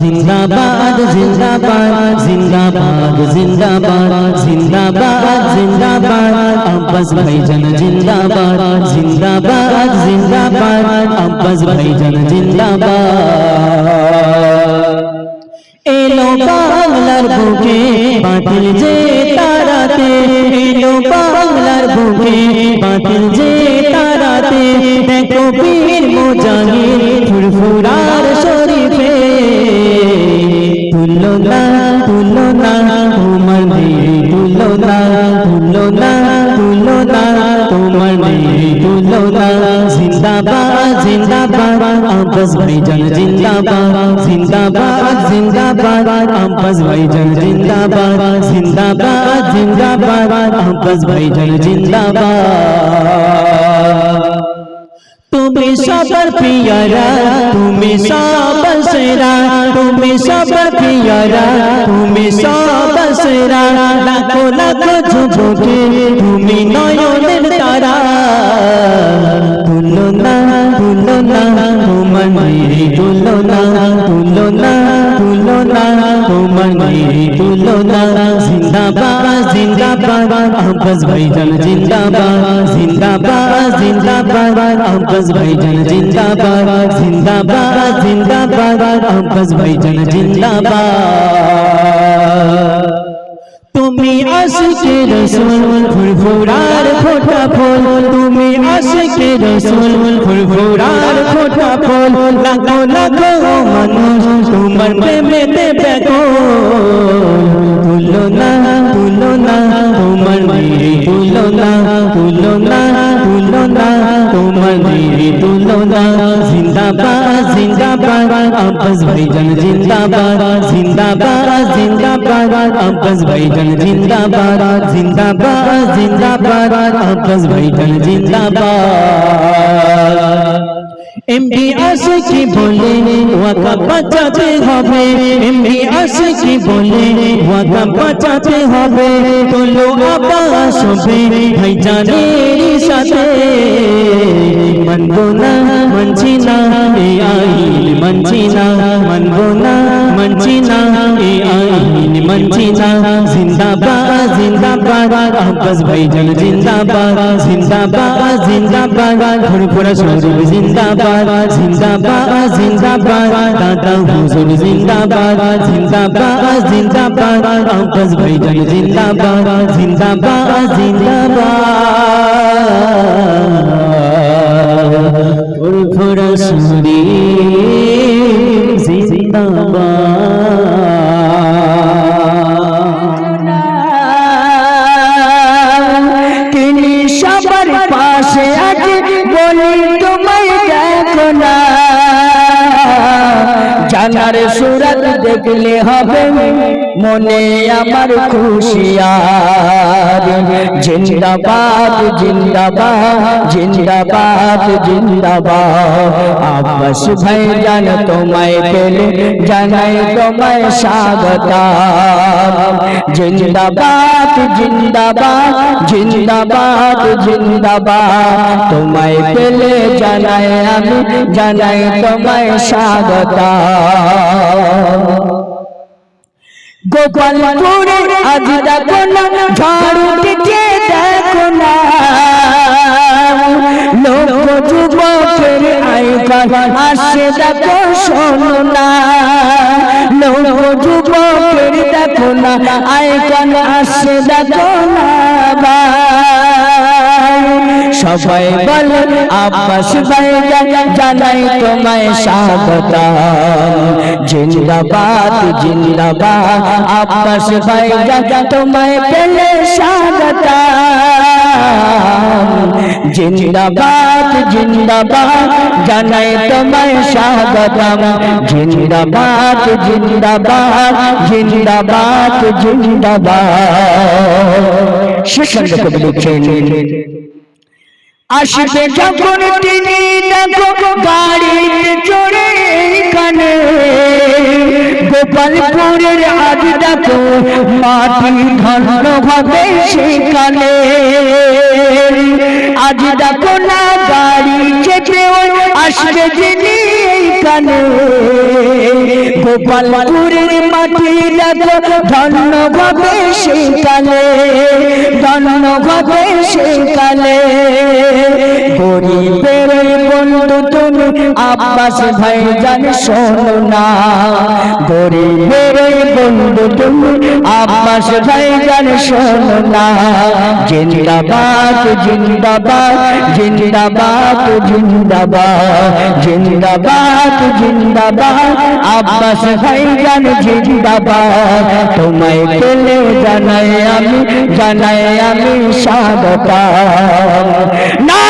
जिंदाबाद जिंदाबाद जिंदाबाद जिंदाबाद जिंदाबाद जिंदाबाद। अब्बास भाईजन, जिंदाबाद जिंदाबाद जिंदाबाद। अब्बास भाईजन, जिंदाबाद। एलो बांगलार भूखे बाटिल जे ताराते एलो बांगलार भूखे बाटिल जे ताराते देखो तो पीर मुजाहिद তুলো না তুলো না তোমার মেয়ে তুলো না তুলো না তুলো না তোমার মেয়ে তুলো না জিন্দাবাদ জিন্দাবাদ আব্বাস ভাইজান জিন্দাবাদ জিন্দাবাদ জিন্দাবাদ আব্বাস ভাইজান জিন্দাবাদ জিন্দাবাদ জিন্দাবাদ আব্বাস ভাইজান জিন্দাবাদ তুমি সবার প্রিয়ারা তুমি সবার সেরা তুমি সব প্রিয়ারা তুমি সব সেরা লাখো লাখো যুবকে তুমি নয়নের তারা তুলো না তুলো না তোমার মেয়ে তুলো না তুলো না তুলো না তোমার মেয়ে তুলো না জিন্দাবাদ জিন্দাবাদ আব্বাস ভাইজান জিন্দাবাদ জিন্দাবাদ জিন্দাবাদ আব্বাস ভাইজান জিন্দাবাদ জিন্দাবাদ জিন্দাবাদ আব্বাস ভাইজান জিন্দাবাদ তুমি আশিকে রসুল ফুরফুরার ফোটা ফুল তুমি আশিকে রসুল ফুরফুরার ফোটা ফুল লাখো লাখো মানুষ তোমার প্রেমেতে ব্যাকুল জিন্দাবাদ জিন্দাবাদ, আব্বাস ভাইজান জিন্দাবাদ জিন্দাবাদ জিন্দাবাদ, আব্বাস ভাইজান জিন্দাবাদ জিন্দাবাদ জিন্দাবাদ, আব্বাস ভাইজান জিন্দাবাদ। এমপি আসে কি বলে ওয়াকা বাঁচাতে হবে। এমপি আসে কি বলে ওয়াকা বাঁচাতে হবে। তোলো আবাস হবে ভাই জানের সাথে। মানবো না মানছি না এ আইন মানছি না। মানবো না মানছি না এ আইন মানছি না জিন্দাবাদ জিন্দাবাদ, আব্বাস ভাইজান জিন্দাবাদ জিন্দাবাদ জিন্দাবাদ ফুরফুরা শরীফ জিন্দাবাদ জিন্দাবাদ জিন্দাবাদ, দাদা হুজুর জিন্দাবাদ জিন্দাবাদ জিন্দাবাদ জিন্দাবাদ জিন্দাবাদ জিন্দাবাদ। জানার সুরত দেখলে হবে মনে আমার খুশিয়ার জিন্দাবাদ জিন্দাবাদ জিন্দাবাদ জিন্দাবাদ আব্বাস ভাই জান তোমায় পেলে জানাই তোমায় স্বাগত জিন্দাবাদ জিন্দাবাদ জিন্দাবাদ জিন্দাবাদ তোমায় পেলে জানাই আমি জানাই তোমায় স্বাগত গোপালপুরে আজ দেখো না, ঝাড়ু দিতে দেখো না লোক যুবকের আইকান আসে দেখো, শোনো না লোক দেখো না আসে দেখো না ভাই। সবাই বলে আব্বাস ভাই জানাই তোমায় স্বাগত জিন্দাবাদ জিন্দাবাদ আব্বাস ভাই তোমায় পেলে স্বাগত জিন্দাবাদ জিন্দাবাদ জানাই তোমায় স্বাগতম জিন্দাবাদ জিন্দাবাদ জিন্দাবাদ জিন্দাবাদ সেখানে কবি লিখছেন আসবে যখন তিনি দেখো গাড়িতে চড়ে এখানে গোপালপুরের আজ দেখো মাটি ধন্য হবে সেখানে। আজ দেখো না গাড়ি চেপে আসবে যিনি কানে গোপালপুরের মাটি দেখো ধন্য ভাবে সেকালে ধন্য ভাবে আব্বাস ভাই জান শোনো না। গরিবের বন্ধু তুমি, আব্বাস ভাই জান শোনো না। জিন্দাবাদ জিন্দাবাদ জিন্দাবাদ জিন্দাবাদ জিন্দাবাদ জিন্দাবাদ, আব্বাস ভাই জান জিন্দাবাদ। তোমায় পেলে জানাই আমি জানাই আমি স্বাগত না